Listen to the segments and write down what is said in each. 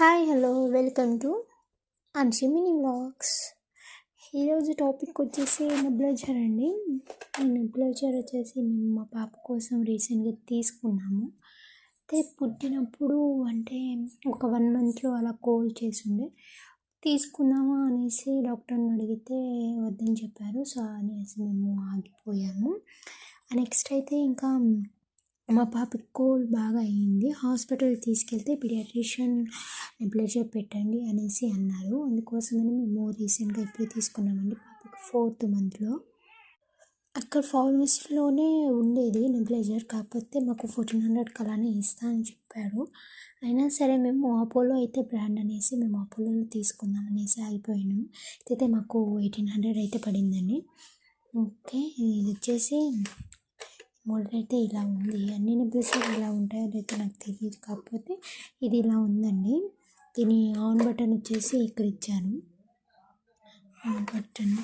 Hi hello welcome to అన్షిమిని vlogs ఈరోజు topic వచ్చేసి నెబ్లైజర్ అండి. ఈ నెబ్లైజర్ వచ్చేసి మేము మా పాప కోసం రీసెంట్గా తీసుకున్నాము. అయితే పుట్టినప్పుడు అంటే ఒక వన్ మంత్లో అలా కోల్డ్ చేసిండే. తీసుకుందామా అనేసి డాక్టర్ని అడిగితే వద్దని చెప్పారు. సో అనేసి మేము ఆగిపోయాము. నెక్స్ట్ అయితే ఇంకా మా పాపకి కోల్డ్ బాగా అయింది. హాస్పిటల్ తీసుకెళ్తే పీడియాట్రిషియన్ నెబ్లైజర్ పెట్టండి అనేసి అన్నారు. అందుకోసమని మేము రీసెంట్గా ఇప్పుడు తీసుకున్నామండి పాపకి ఫోర్త్ మంత్లో అక్కడ ఫార్మసీలోనే ఉండేది నెబ్లైజర్ కాకపోతే మాకు ఫోర్టీన్ హండ్రెడ్కి అలానే ఇస్తా అని చెప్పారు అయినా సరే మేము అపోలో అయితే బ్రాండ్ అనేసి మేము అపోలోలో తీసుకుందాం అనేసి ఆగిపోయినాము అయితే మాకు ఎయిటీన్ హండ్రెడ్ అయితే పడిందండి. ఓకే ఇది వచ్చేసి మోడల్ అయితే ఇలా ఉంది. అన్ని నెబ్లైజర్ ఇలా ఉంటాయో లేదో నాకు తెలియదు కాకపోతే ఇది ఇలా ఉందండి. దీని ఆన్ బటన్ వచ్చేసి ఇక్కడ ఇచ్చాను. On button.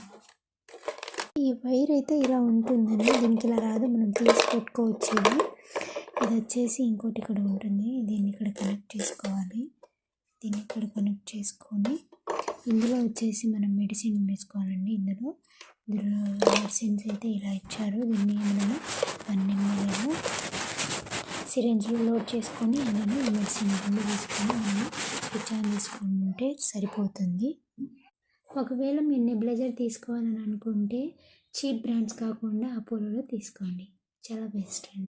ఈ వైర్ అయితే ఇలా ఉంటుందండి. దీనికి ఇలా రాదు. మనం తీసి పెట్టుకోవచ్చు ఇది. ఇది వచ్చేసి ఇంకోటి ఇక్కడ ఉంటుంది. దీన్ని ఇక్కడ కనెక్ట్ చేసుకోవాలి. దీన్ని ఇక్కడ కనెక్ట్ చేసుకొని ఇందులో వచ్చేసి మనం మెడిసిన్ వేసుకోవాలండి ఇందులో. ఇందులో మెడిసిన్స్ అయితే ఇలా ఇచ్చారు. దీన్ని మనము అన్నీ నేను సిరింజ్లో లోడ్ చేసుకొని నేను మెడిసిన్ రెండు తీసుకొని మనం స్విచ్ ఆన్ చేసుకుంటే సరిపోతుంది. ఒకవేళ మీరు నెబ్లైజర్ తీసుకోవాలని అనుకుంటే చీప్ బ్రాండ్స్ కాకుండా అపోలోలో తీసుకోండి. చాలా బెస్ట్ అండి.